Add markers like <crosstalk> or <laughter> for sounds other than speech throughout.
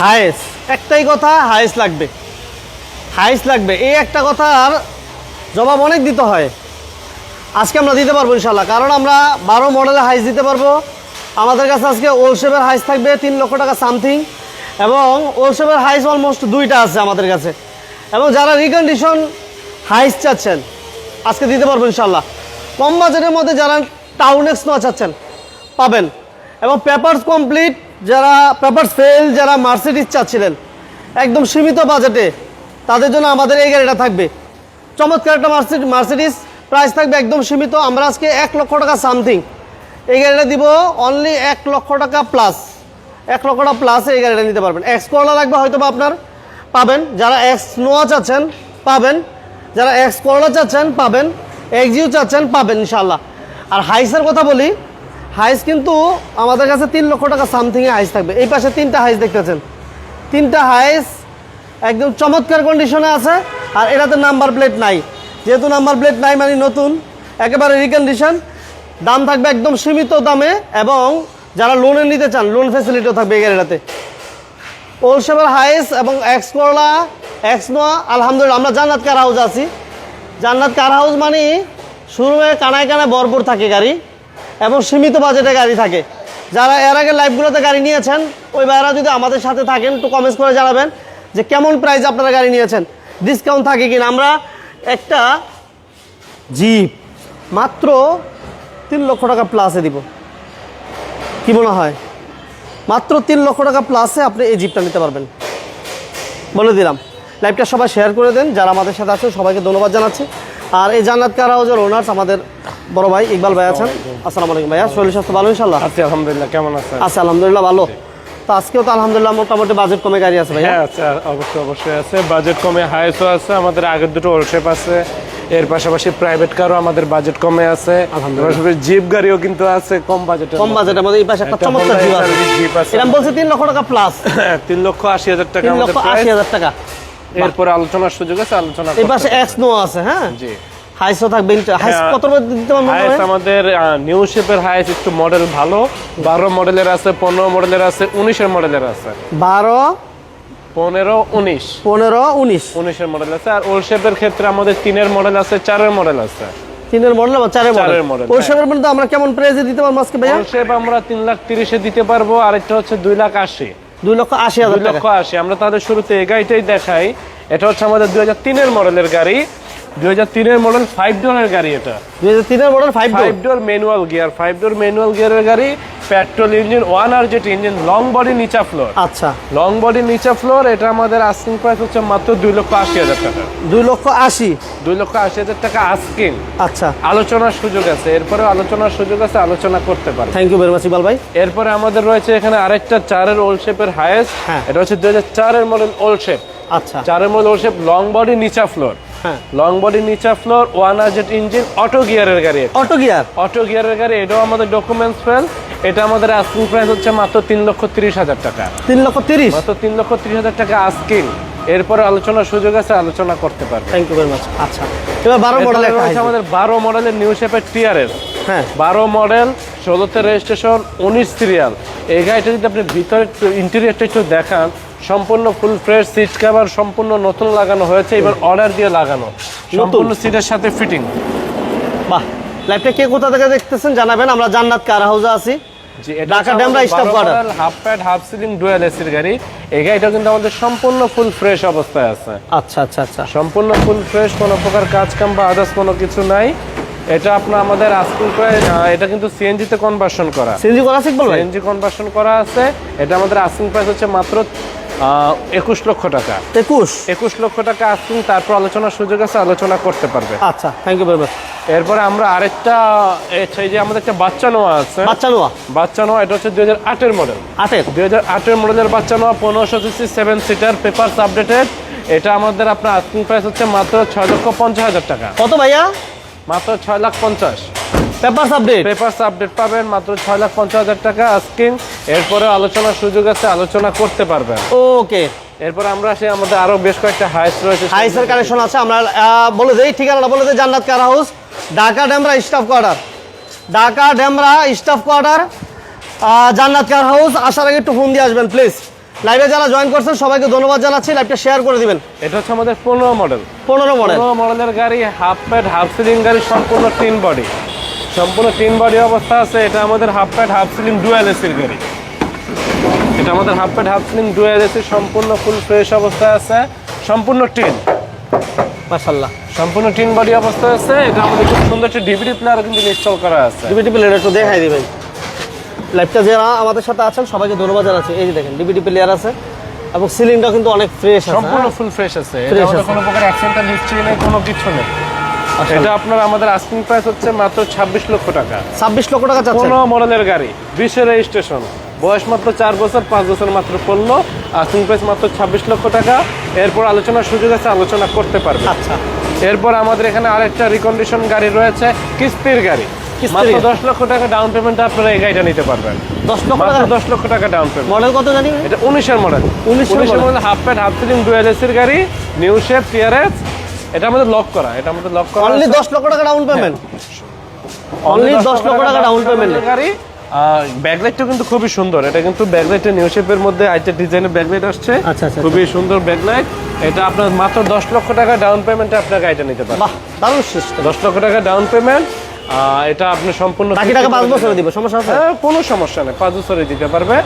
Hiace. একটাই কথা, Hiace লাগবে। হায়েস লাগবে। এই একটা কথার জবাব অনেক দিতে হয়। আজকে আমরা দিতে পারব ইনশাল্লাহ কারণ আমরা বারো মডেলের হাইস দিতে পারব। আমাদের কাছে আজকে ওলশেপের হাইস থাকবে তিন লক্ষ টাকা সামথিং। এবং ওলশেপের হাইস অলমোস্ট দুইটা আছে আমাদের কাছে। এবং যারা রিকন্ডিশন হাইস চাচ্ছেন, আজকে দিতে পারব ইনশাল্লাহ কম বাজেটের মধ্যে যারা টাউন এক্স নোয়া চাচ্ছেন, পাবেন। এবং পেপারস কমপ্লিট যারা পেপারস ফেল যারা মার্সিডিস চাচ্ছিলেন, একদম সীমিত বাজেটে তাদের জন্য আমাদের এই গাড়িটা থাকবে। চমৎকার একটা মার্সিডিস মার্সিডিস প্রাইস থাকবে একদম সীমিত। আমরা আজকে এক লক্ষ টাকা সামথিং এই গাড়িটা দিব অনলি এক লক্ষ টাকা প্লাস এক লক্ষ টাকা প্লাস এই গাড়িটা নিতে পারবেন। এক্স করলা লাগবে হয়তো আপনার, পাবেন। যারা এক্স নোয়া চাচ্ছেন, পাবেন। যারা এক্স করলা চাচ্ছেন, পাবেন। এক্সিউ চাচ্ছেন, পাবেন ইনশাল্লাহ আর হাইসের কথা বলি হাইস কিন্তু আমাদের কাছে তিন লক্ষ টাকা সামথিংয়ে হাইস থাকবে। এই পাশে তিনটা হাইস দেখতেছেন তিনটা হাইস একদম চমৎকার কন্ডিশনে আছে, আর এটাতে নাম্বার প্লেট নাই। যেহেতু নাম্বার প্লেট নাই মানে নতুন, একেবারে রিকন্ডিশন দাম থাকবে একদম সীমিত দামে এবং যারা লোনে নিতে চান লোন ফ্যাসিলিটিও থাকবে এই গাড়িটাতে। ওলসেভার হাইস এবং এক্স করলা এক্স নোয়া আলহামদুলিল্লাহ, আমরা জান্নাত কার হাউস আছি। জান্নাত কার হাউস মানে শুরুমে কানায় কানায় ভরপুর থাকে গাড়ি। এবং সীমিত বাজেটে গাড়ি থাকে। যারা এর আগে লাইফগুলোতে গাড়ি নিয়েছেন, ওই ভাইরা যদি আমাদের সাথে থাকেন, একটু কমেন্টস করে জানাবেন যে কেমন প্রাইস আপনারা গাড়ি নিয়েছেন। ডিসকাউন্ট থাকে কিনা? আমরা একটা জিপ মাত্র তিন লক্ষ টাকা প্লাসে দিব। কি মনে হয়? মাত্র তিন লক্ষ টাকা প্লাসে আপনি এই জিপটা নিতে পারবেন। বলে দিলাম। লাইভটা সবাই শেয়ার করে দেন। যারা আমাদের সাথে আছেন, সবাইকে ধন্যবাদ জানাচ্ছি। আর এই জান্নাত কার হাউজের ওনার্স আমাদের বড় ভাই ইকবাল ভাই আছেন? আসসালামু আলাইকুম। ভাইয়া শরীর স্বাস্থ্য ভালো ইনশাল্লাহ আছি আলহামদুলিল্লাহ কেমন আছেন? আছে আলহামদুলিল্লাহ ভালো। তো আজকেও তো আলহামদুলিল্লাহ মোটামুটি বাজেট কমে গাড়ি আছে ভাইয়া? হ্যাঁ আছে অবশ্যই অবশ্যই আছে। বাজেট কমে হাইসও আছে আমাদের আগের দুটো ওরশেপ আছে। এর পাশাপাশি প্রাইভেট কারও আমাদের বাজেট কমে আছে। পাশাপাশি জিপ গাড়িও কিন্তু আছে কম বাজেটে কম বাজেটের মধ্যে এই পাশে একটা চমৎকার জিপ আছে। জিপ আছে। এরকম বলছে তিন লক্ষ টাকা প্লাস <laughs> তিন লক্ষ আশি হাজার টাকা তিন আমাদের লক্ষ আশি price। হাজার টাকা। এরপরে আলোচনার সুযোগ আছে আলোচনা এই পাশে এক্স নো আছে হ্যাঁ? জি। হাইসও থাকবে হাইস হ্যাঁ। কত দিতে হাইস আমাদের নিউ শেপের হাইস একটু মডেল ভালো বারো মডেলের আছে পনেরো মডেলের আছে মডেলের আছে। পনেরো উনিশ। পনেরো উনিশ। উনিশের মডেল আছে আর ওল শেপের ক্ষেত্রে আমাদের তিনের মডেল আছে চারের মডেল আছে। তিনের মডেল বা চারের মডেল হ্যাঁ। মধ্যে আমরা কেমন প্রাইসে দিতে পারব আজকে ভাইয়া? ওল শেপ আমরা তিন লাখ তিরিশে দিতে পারব আরেকটা হচ্ছে দুই লাখ আশি। দুই লক্ষ আশি হাজার লক্ষ আশি আমরা তাদের শুরুতে এই গাড়িটাই দেখাই এটা হচ্ছে আমাদের দুই হাজার তিনের মডেলের গাড়ি। দুই হাজার তিনের মডেল ফাইভ ডোরের গাড়ি এটা। দুই হাজার তিনের model five five door manual gear five door manual গিয়ারের গাড়ি petrol engine one R Z engine long body নিচা ফ্লোর আচ্ছা। লং বডি নিচা ফ্লোর এটা আমাদের আস্কিং প্রাইস হচ্ছে মাত্র দুই লক্ষ আশি হাজার টাকা। দুই লক্ষ আশি? দুই লক্ষ আশি হাজার টাকা আস্কিং আচ্ছা। আলোচনার সুযোগ আছে। এরপরে আলোচনার সুযোগ আছে আলোচনা করতে পারবে thank you very much Iqbal ভাই। এরপরে আমাদের রয়েছে এখানে আরেকটা চারের ওল্ড শেপের হায়েস্ট হ্যাঁ। এটা হচ্ছে দুই হাজার চারের মডেল ওল্ড শেপ আচ্ছা। চারের ওল্ড শেপ লং বডি নিচা ফ্লোর হ্যাঁ। লং বডি নিচা floor one R Z engine auto গিয়ারের গাড়ি অটো গিয়ার অটো গিয়ারের গাড়ি এটাও আমাদের ডকুমেন্টস ফেল এটা আমাদের আস্কিং প্রাইস হচ্ছে মাত্র তিন লক্ষ তিরিশ হাজার টাকা। তিন লক্ষ তিরিশ? মাত্র তিন লক্ষ তিরিশ হাজার টাকা আস্কিং এরপরে আলোচনার সুযোগ আছে আলোচনা করতে পারবে। থ্যাংক ইউ ভেরি মাচ আচ্ছা। এবার বারো মডেল এরপরে আমাদের বারো মডেলের নিউ শেপের টিআরএস হ্যাঁ। বারো মডেল ষোলোতে রেজিস্ট্রেশন উনিশ সিরিয়াল এই গাড়িটা যদি আপনি ভিতরে ইন্টেরিয়রটা একটু দেখান সম্পূর্ণ ফুল ফ্রেশ সিট কভার সম্পূর্ণ নতুন লাগানো হয়েছে এবার অর্ডার দিয়ে লাগানো। সম্পূর্ণ সিটের সাথে ফিটিং বাহ লাইভটা কে কোথা থেকে দেখতেছেন জানাবেন আমরা জান্নাত কার হাউসে আছি? Dhaka Demra staff quarter half pad half ceiling dual এসির গাড়ি। এই গাড়িটা কিন্তু আমাদের সম্পূর্ণ ফুল ফ্রেশ অবস্থায় আছে। আচ্ছা আচ্ছা আচ্ছা। সম্পূর্ণ ফুল ফ্রেশ কোনো প্রকার কাজ কাম বা আদার্স কোনো কিছু নাই। এটা আপনার আমাদের আজকুল প্রায় এটা কিন্তু সিএনজি তে কনভার্সন করা। সিএনজি করা আছে ভাই সিএনজি কনভার্সন করা আছে। এটা আমাদের আস্কিং প্রাইস হচ্ছে মাত্র একুশ লক্ষ টাকা। একুশ? একুশ লক্ষ টাকা আস্কিং তারপর আলোচনার সুযোগ আছে আলোচনা করতে পারবে। আচ্ছা থ্যাংক ইউ ভেরি মাচ এরপরে আমরা আরেকটা এই যে আমাদের একটা বাচ্চা নোয়া আছে। বাচ্চা নোয়া বাচ্চা নোয়া এটা হচ্ছে দুই হাজার আটের মডেল আটের? দুই হাজার আটের মডেলের বাচ্চা নোয়া পনেরোশো CC seven seater papers updated এটা আমাদের আপনার আস্কিং প্রাইস হচ্ছে মাত্র ছয় লক্ষ পঞ্চাশ হাজার টাকা। কত ভাইয়া? মাত্র ছয় লাখ পঞ্চাশ। পেপারস আপডেট পেপারস আপডেট পাবেন মাত্র ছয় লাখ পঞ্চাশ হাজার টাকা আস্কিং এরপরে আলোচনার সুযোগ আছে আলোচনা করতে পারবেন। ওকে এরপর আমরা আসি আমাদের আরও বেশ কয়েকটা হাইস রয়েছে। হাইসের কালেকশন আছে আমরা বলে দেই ঠিকানাটা বলে দেই Jannat car house Dhaka Demra staff quarter Dhaka Demra staff quarter Jannat car house আসার আগে একটু ফোন দিয়ে আসবেন প্লিজ লাইভে যারা জয়েন করছেন সবাইকে ধন্যবাদ জানাচ্ছি। লাইভটা শেয়ার করে দিবেন। এটা হচ্ছে আমাদের পনেরো মডেল পনেরো মডেল পনেরো মডেলের গাড়ি হাফ প্যাড হাফ সিলিং গাড়ি সম্পূর্ণ তিন বডি সম্পূর্ণ তিন বডি অবস্থা আছে। এটা আমাদের half pad half ceiling dual এসির গাড়ি। এটা আমাদের half pad half ceiling dual AC সম্পূর্ণ ফুল ফ্রেশ অবস্থায় আছে। সম্পূর্ণ টিন মাশাল্লাহ সম্পূর্ণ টিন বডি অবস্থায় আছে। এটা আমাদের খুব সুন্দর একটা ডিভিডি প্লেয়ার কিন্তু ইনস্টল করা আছে। ডিভিডি প্লেয়ার একটু দেখাই দিবেন। লাইভটা যারা আমাদের সাথে আছেন সবাইকে ধন্যবাদ জানাচ্ছি। এই যে দেখেন ডিবিটি প্লেয়ার আছে এবং সিলিংটা কিন্তু অনেক ফ্রেশ আছে সম্পূর্ণ হ্যাঁ? ফুল ফ্রেশ আছে। এটা কোনো প্রকার অ্যাক্সিডেন্টাল হিস্ট্রি নেই কোনো কিছু নেই। এটা আপনার আমাদের আস্কিং প্রাইস হচ্ছে মাত্র ছাব্বিশ লক্ষ টাকা। ছাব্বিশ লক্ষ টাকা চাচ্ছেন? পনেরো মডেলের গাড়ি বিশের রেজিস্ট্রেশন বয়স মাত্র চার বছর পাঁচ বছর মাত্র পড়ল। আস্কিং প্রাইস মাত্র ছাব্বিশ লক্ষ টাকা। এরপর আলোচনার সুযোগ আছে আলোচনা করতে পারবে। আচ্ছা। এরপর আমাদের এখানে আরেকটা রিকন্ডিশন গাড়ি রয়েছে কিস্তির গাড়ি। মাত্র দশ লক্ষ টাকা ডাউন পেমেন্টে আপনারা এই গাড়িটা নিতে পারবেন। দশ লক্ষ টাকা? দশ লক্ষ টাকা ডাউন পেমেন্ট মডেল কত জানি? এটা উনিশের মডেল উনিশের model half pad half ceiling dual এসির গাড়ি নিউ শেপ টিআরএস এটা আমাদের লক করা এটা আমাদের লক করা অনলি দশ লক্ষ টাকা ডাউন পেমেন্ট অনলি দশ লক্ষ টাকা ডাউন পেমেন্ট গাড়ি। ব্যাকলাইটটা কিন্তু খুবই সুন্দর। এটা কিন্তু ব্যাকলাইটের নিউ শেপের মধ্যে আইটা ডিজাইনের ব্যাকলাইট আসছে। আচ্ছা, আচ্ছা, খুবই সুন্দর ব্যাকলাইট এটা আপনার মাত্র দশ লক্ষ টাকা ডাউন পেমেন্টে আপনার গাড়িটা নিতে পারেন বাহ দশ লক্ষ টাকা ডাউন পেমেন্ট এটা আপনি সম্পূর্ণ বাকি টাকা পাঁচ বছরে দিব সমস্যা আছে? হ্যাঁ কোনো সমস্যা নেই পাঁচ বছরে দিতে পারবে।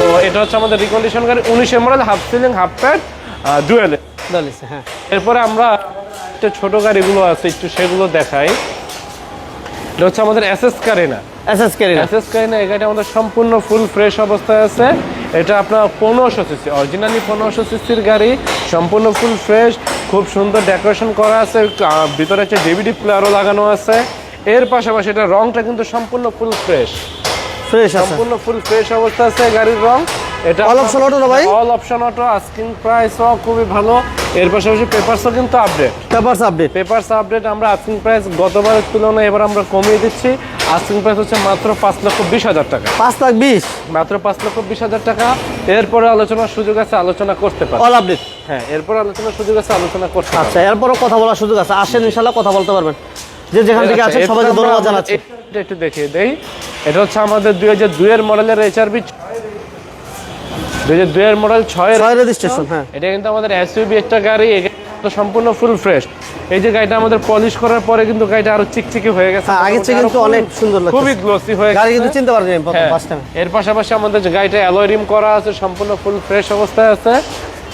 তো এটা হচ্ছে আমাদের রিকন্ডিশন গাড়ি উনিশের model half ceiling half pad dual হ্যাঁ। এরপরে আমরা একটা ছোট গাড়িগুলো আছে একটু সেগুলো দেখাই। এটা হচ্ছে আমাদের SS Carina SS Carry SS Carina এই গাড়িটা আমাদের সম্পূর্ণ ফুল ফ্রেশ অবস্থায় আছে। এটা আপনার পনেরোশো সিসি অরিজিনালি পনেরোশো সিসির গাড়ি সম্পূর্ণ ফুল ফ্রেশ খুব সুন্দর ডেকোরেশন করা আছে। ভিতরে হচ্ছে ডিভিডি প্লেয়ারও লাগানো আছে। এর পাশাপাশি এটা রংটা কিন্তু সম্পূর্ণ ফুল ফ্রেশ ফ্রেশ আছে। সম্পূর্ণ ফুল ফ্রেশ অবস্থা আছে গাড়ির রং। এটা All option auto না ভাই? অল অপশন অটো আস্কিং প্রাইসও খুবই ভালো। এর পাশাপাশি পেপারসও কিন্তু update papers update papers update আমরা আস্কিং প্রাইস গতবারের তুলনায় এবার আমরা কমিয়ে দিচ্ছি। আস্কিং প্রাইস হচ্ছে মাত্র পাঁচ লক্ষ বিশ হাজার টাকা। পাঁচ লাখ বিশ? মাত্র পাঁচ লক্ষ বিশ হাজার টাকা। এরপরে আলোচনার সুযোগ আছে আলোচনা করতে পারে অল আপডেট হ্যাঁ এরপর আলোচনার সুযোগ আছে আলোচনা করতে আচ্ছা এরপরও কথা বলার সুযোগ আছে। আসেন ইনশাল্লাহ কথা বলতে পারবেন। যে যেখান থেকে আছেন সবাইকে ধন্যবাদ জানাচ্ছি। এটা একটু দেখিয়ে দেই। এটা হচ্ছে আমাদের দুই হাজার দুইয়ের মডেলের এইচআরবি দুই হাজার দুইয়ের মডেল ছয় রেজিস্ট্রেশন হ্যাঁ। এটা কিন্তু আমাদের এসইউবি একটা গাড়ি সম্পূর্ণ ফুল ফ্রেশ এই যে গাড়িটা আমাদের পলিশ করার পরে কিন্তু গাড়িটা আরও চিকচিকি হয়ে গেছে। হ্যাঁ, চেয়ে কিন্তু অনেক সুন্দর লাগছে। খুবই গ্লোসি হয়ে গাড়ি কিন্তু চিনতে হ্যাঁ, ফার্স্ট টাইম এর পাশাপাশি আমাদের যে গাড়িটা অ্যালয় রিম করা আছে সম্পূর্ণ ফুল ফ্রেশ অবস্থায় আছে।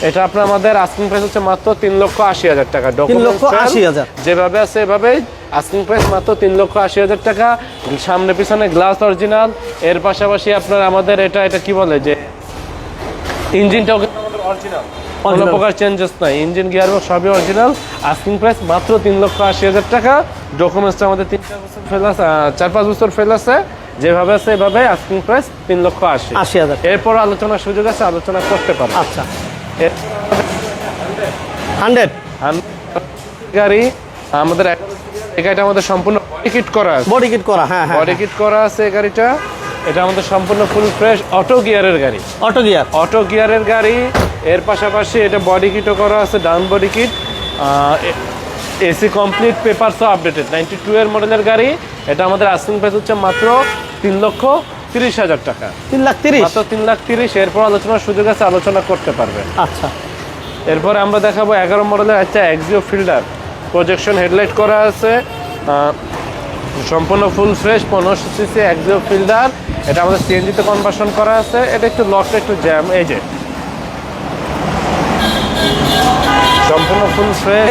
এটা আপনার আমাদের আস্কিং প্রাইস হচ্ছে মাত্র তিন লক্ষ আশি হাজার টাকা। হাজার। যেভাবে আছে এভাবেই আস্কিং প্রাইস মাত্র তিন লক্ষ আশি হাজার টাকা। সামনে পিছনে গ্লাস অরিজিনাল এর পাশাপাশি আপনার আমাদের এটা এটা কি বলে যে ইঞ্জিনটাও কিন্তু আমাদের অরিজিনাল কোনো প্রকার চেঞ্জেস নাই। ইঞ্জিন গিয়ার সবই অরিজিনাল আস্কিং প্রাইস মাত্র তিন লক্ষ আশি হাজার টাকা। ডকুমেন্টসটা আমাদের তিন চার বছর ফেল আছে চার পাঁচ বছর ফেল আছে। যেভাবে আছে এভাবে আস্কিং প্রাইস তিন লক্ষ আশি। আশি হাজার। এরপর আলোচনার সুযোগ আছে আলোচনা করতে পারব। আচ্ছা। এর হান্ড্রেড গাড়ি আমাদের এই গাড়িটা আমাদের সম্পূর্ণ বডি কিট করা আছে। বডি কিট করা হ্যাঁ হ্যাঁ বডি কিট করা আছে এই গাড়িটা। এটা আমাদের সম্পূর্ণ ফুল ফ্রেশ অটো গিয়ারের গাড়ি। অটো গিয়ার অটো গিয়ারের গাড়ি। এর পাশাপাশি এটা বডি কিটও করা আছে down body kit AC complete পেপারসও updated ninety two এর মডেলের গাড়ি। এটা আমাদের আস্কিং প্রাইস হচ্ছে মাত্র তিন লক্ষ তিরিশ হাজার টাকা। তিন লাখ তিরিশ? মাত্র তিন লাখ তিরিশ। এরপর আলোচনার সুযোগ আছে আলোচনা করতে পারবে। আচ্ছা। এরপরে আমরা দেখাবো এগারো মডেলের একটা এক্সিও ফিল্ডার প্রজেকশন হেডলাইট করা আছে। সম্পূর্ণ ফুল ফ্রেশ পনেরোশো সিসি এক্সিও ফিল্ডার এটা আমাদের সিএনজিতে কনভার্সন করা আছে। এটা একটু লকটা একটু জ্যাম এই যে। সম্পূর্ণ ফুল ফ্রেশ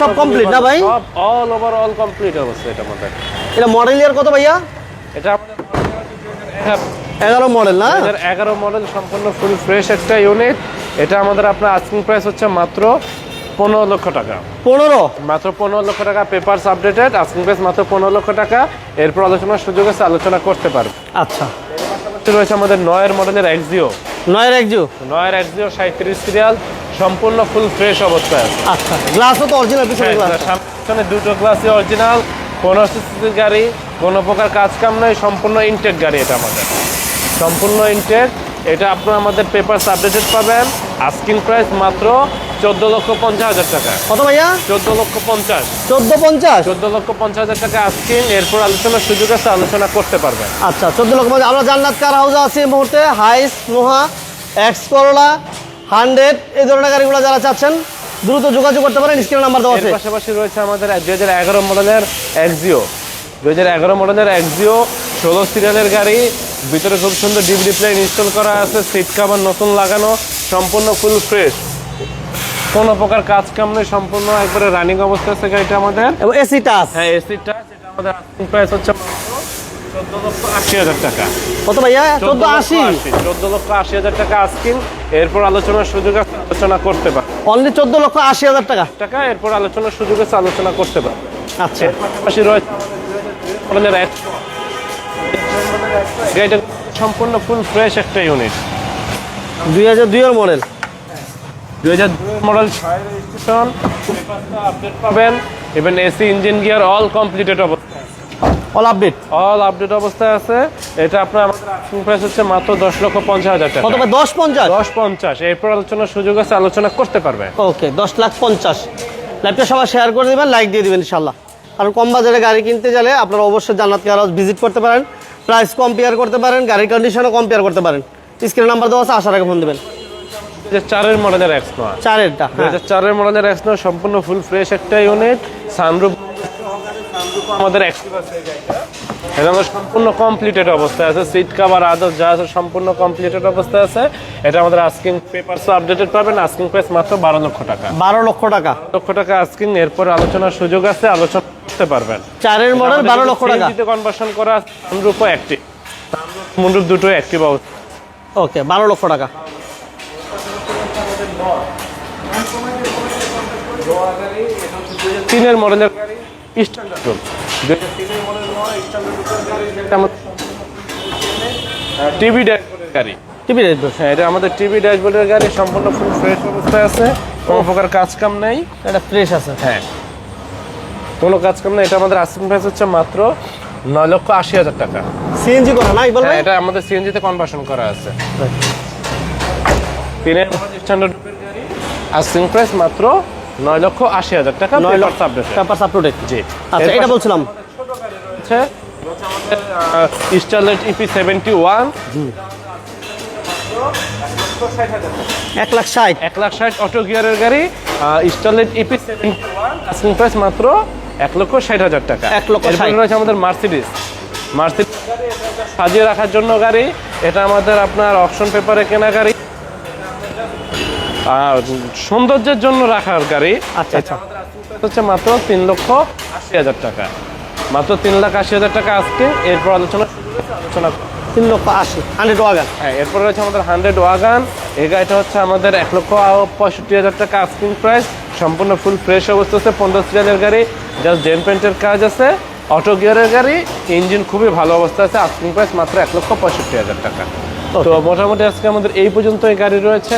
সব complete না ভাই? সব অল ওভার অল কমপ্লিট অবস্থা এটা আমাদের এটা মডেল ইয়ার কত ভাইয়া? এটা আমাদের এগারো মডেল না? এগারো মডেল সম্পূর্ণ ফুল ফ্রেশ একটা ইউনিট এটা আমাদের আপনার আস্কিং প্রাইস হচ্ছে মাত্র পনেরো লক্ষ টাকা। পনেরো? মাত্র পনেরো লক্ষ টাকা পেপারস আপডেটেড আস্কিং প্রাইস মাত্র পনেরো লক্ষ টাকা। এরপর আলোচনার সুযোগ আছে আলোচনা করতে পারবে। আচ্ছা। রয়েছে আমাদের নয়ের মডেলের এক্সিও নয়ের একজু নয়ের এক্সিও সাঁত্রিশ সিরিয়াল সম্পূর্ণ ফুল ফ্রেশ অবস্থায় আছে। আচ্ছা গ্লাসও তো অরিজিনাল পিছনে হ্যাঁ, গ্লাস সামনে দুটো গ্লাসই অরিজিনাল পনেরো সিসির গাড়ি কোনো প্রকার কাজ কাম নয় সম্পূর্ণ ইনটেক গাড়ি এটা আমাদের। সম্পূর্ণ ইনটেক এটা আপনার আমাদের পেপারস আপডেটেড পাবেন। আস্কিং প্রাইস মাত্র চোদ্দ লক্ষ পঞ্চাশ হাজার টাকা। কত ভাইয়া? চোদ্দ লক্ষ পঞ্চাশ। চোদ্দ পঞ্চাশ? চোদ্দ লক্ষ পঞ্চাশ হাজার টাকা আস্কিং এরপর আলোচনার সুযোগ আছে আলোচনা করতে পারবেন। আচ্ছা চোদ্দ লক্ষ পঞ্চাশ। আমরা জান্নাত কার হাউসে আছি এই মুহূর্তে? হাইস নোহা এক্স করোলা হান্ড্রেড এই ধরনের গাড়িগুলো যারা চাচ্ছেন দ্রুত যোগাযোগ করতে পারেন স্ক্রিনে নাম্বার দেওয়া আছে। পাশাপাশি রয়েছে আমাদের দুই হাজার এগারো মডেলের এক্সিও দুই হাজার এগারো মডেলের এক্সিও ষোলো সিরিয়ালের গাড়ি ভিতরে খুব সুন্দর ডিভিডি প্লেন ইনস্টল করা আছে সিট কাভার নতুন লাগানো সম্পূর্ণ ফুল ফ্রেশ কোনো প্রকার কাজ কাম নেই সম্পূর্ণ একবারে রানিং অবস্থা আছে গাড়িটা আমাদের। এবং এসি টাচ হ্যাঁ এসি টাচ এটা আমাদের asking প্রাইস হচ্ছে চোদ্দ লক্ষ আশি কত ভাইয়া? চোদ্দ আশি? চোদ্দ লক্ষ আশি হাজার টাকা এরপর আলোচনার সুযোগ আছে আলোচনা করতে অনলি চোদ্দ লক্ষ আশি হাজার টাকা? টাকা এরপর আলোচনার সুযোগ আছে আলোচনা করতে আচ্ছা। পাশাপাশি রয়েছে সম্পূর্ণ ফুল ফ্রেশ একটা ইউনিট দুই হাজার দুইয়ের মডেল দুই হাজার মডেল রেজিস্ট্রেশন আপডেট পাবেন। Even AC engine gear all completed অবস্থা অল আপডেট অল আপডেট অবস্থায় আছে। এটা আপনার আমাদের আস্কিং প্রাইস হচ্ছে মাত্র দশ লক্ষ পঞ্চাশ হাজার টাকা। কত দশ পঞ্চাশ? দশ পঞ্চাশ। এরপর আলোচনার সুযোগ আছে আলোচনা করতে পারবে। ওকে দশ লাখ পঞ্চাশ। লাইভটা সবাই শেয়ার করে দেবেন লাইক দিয়ে দেবেন ইনশাল্লাহ কারণ কম বাজারে গাড়ি কিনতে গেলে আপনারা অবশ্যই জান্নাত কেয়ার ভিজিট করতে পারেন। প্রাইস কম্পেয়ার করতে পারেন গাড়ির কন্ডিশনও কম্পেয়ার করতে পারেন। স্ক্রিন নাম্বার দেওয়া আছে আসার আগে ফোন দেবেন। চারের মডেলের এক্সনোয়া চারেরটা হ্যাঁ। হাজার চারের মডেলের এক্সনোয়া সম্পূর্ণ ফুল ফ্রেশ একটা ইউনিট সানরুফ আমাদের আছে এটা আমাদের সম্পূর্ণ কমপ্লিটেড অবস্থায় আছে। সিট কাভার আদার্স যা আছে সম্পূর্ণ কমপ্লিটেড অবস্থায় আছে। এটা আমাদের আস্কিং পেপারস আপডেটেড পাবেন। আস্কিং প্রাইস মাত্র বারো লক্ষ টাকা। বারো লক্ষ টাকা। লক্ষ টাকা আস্কিং এরপর আলোচনার সুযোগ আছে আলোচনা করতে পারবেন। চারের মডেল বারো লক্ষ টাকা। কনভার্সন করা সানরুফও অ্যাক্টিভ মুন্ডুপ দুটো অ্যাক্টিভ অবস্থা। ওকে বারো লক্ষ টাকা। তিনের মডেলের গাড়ি স্ট্যান্ডার্ড রুম হাজার তিনের মডেল স্ট্যান্ডার্ড গাড়ি। যেটা আমাদের টিভি ড্যাশবোর্ডের গাড়ি টিভি হ্যাঁ। এটা আমাদের টিভি ড্যাশবোর্ডের গাড়ি সম্পূর্ণ ফুল ফ্রেশ অবস্থায় আছে। কোনো প্রকার কাজ কাম নেই। এটা ফ্রেশ আছে। হ্যাঁ। কোনো কাজ কাম নেই। এটা আমাদের প্রাইস হচ্ছে মাত্র নয় লক্ষ আশি হাজার টাকা। সিএনজি করা না হ্যাঁ এটা আমাদের সিএনজিতে কনভার্সন করা আছে। তিনের স্ট্যান্ডার্ড আসিং প্রাইস মাত্র নয় লক্ষ আশি হাজার টাকা নয় লক্ষ আপডেট পেপার আপ জি। আচ্ছা এটা বলছিলাম। হচ্ছে স্টারলেট ইপি সেভেন্টি ওয়ান এক লাখ ষাট। এক লাখ ষাট অটো গিয়ারের গাড়ি Starlet EP seventy one price মাত্র এক লক্ষ ষাট হাজার টাকা। এক লক্ষ রয়েছে আমাদের মার্সিডিস মার্সিডিস সাজিয়ে রাখার জন্য গাড়ি এটা আমাদের আপনার অপশন পেপারে কেনা গাড়ি আর সৌন্দর্যের জন্য রাখার গাড়ি। আচ্ছা আচ্ছা। হচ্ছে মাত্র তিন লক্ষ আশি হাজার টাকা। মাত্র তিন লাখ আশি হাজার টাকা আজকে। এরপর আলোচনা আলোচনা তিন লক্ষ আশি হান্ড্রেড ওয়াগান হ্যাঁ এরপর রয়েছে আমাদের হান্ড্রেড ওয়াগান এই গাড়িটা হচ্ছে আমাদের এক লক্ষ পঁয়ষট্টি হাজার টাকা আস্কিং প্রাইস সম্পূর্ণ ফুল ফ্রেশ অবস্থা আছে পনেরো সিরিয়ালের গাড়ি। জাস্ট জেন পেন্টের কাজ আছে অটো গিয়ারের গাড়ি। ইঞ্জিন খুবই ভালো অবস্থা আছে আস্কিং প্রাইস মাত্র এক লক্ষ পঁয়ষট্টি হাজার টাকা। তো মোটামুটি আজকে আমাদের এই পর্যন্ত এই গাড়ি রয়েছে।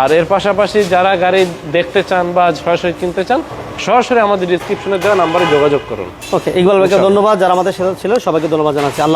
আর এর পাশাপাশি যারা গাড়ি দেখতে চান বা সরাসরি কিনতে চান সরাসরি আমাদের ডিসক্রিপশনে দেওয়া নাম্বারে যোগাযোগ করুন। ওকে ইকবাল ভাইকে ধন্যবাদ যারা আমাদের সাথে ছিল সবাইকে ধন্যবাদ জানাচ্ছি। আল্লাহ